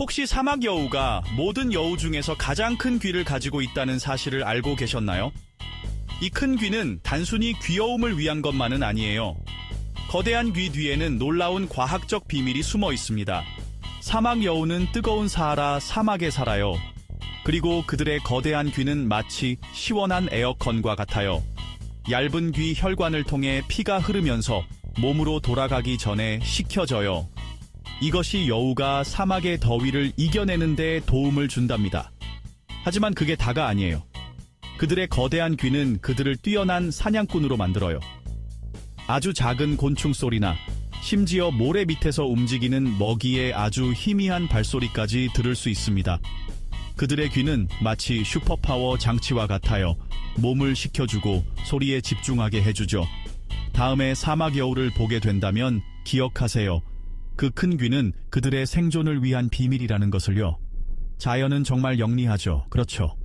혹시 사막 여우가 모든 여우 중에서 가장 큰 귀를 가지고 있다는 사실을 알고 계셨나요? 이 큰 귀는 단순히 귀여움을 위한 것만은 아니에요. 거대한 귀 뒤에는 놀라운 과학적 비밀이 숨어 있습니다. 사막 여우는 뜨거운 사하라 사막에 살아요. 그리고 그들의 거대한 귀는 마치 시원한 에어컨과 같아요. 얇은 귀 혈관을 통해 피가 흐르면서 몸으로 돌아가기 전에 식혀져요. 이것이 여우가 사막의 더위를 이겨내는 데 도움을 준답니다. 하지만 그게 다가 아니에요. 그들의 거대한 귀는 그들을 뛰어난 사냥꾼으로 만들어요. 아주 작은 곤충 소리나 심지어 모래 밑에서 움직이는 먹이의 아주 희미한 발소리까지 들을 수 있습니다. 그들의 귀는 마치 슈퍼파워 장치와 같아요. 몸을 식혀주고 소리에 집중하게 해주죠. 다음에 사막 여우를 보게 된다면 기억하세요. 그 큰 귀는 그들의 생존을 위한 비밀이라는 것을요. 자연은 정말 영리하죠. 그렇죠.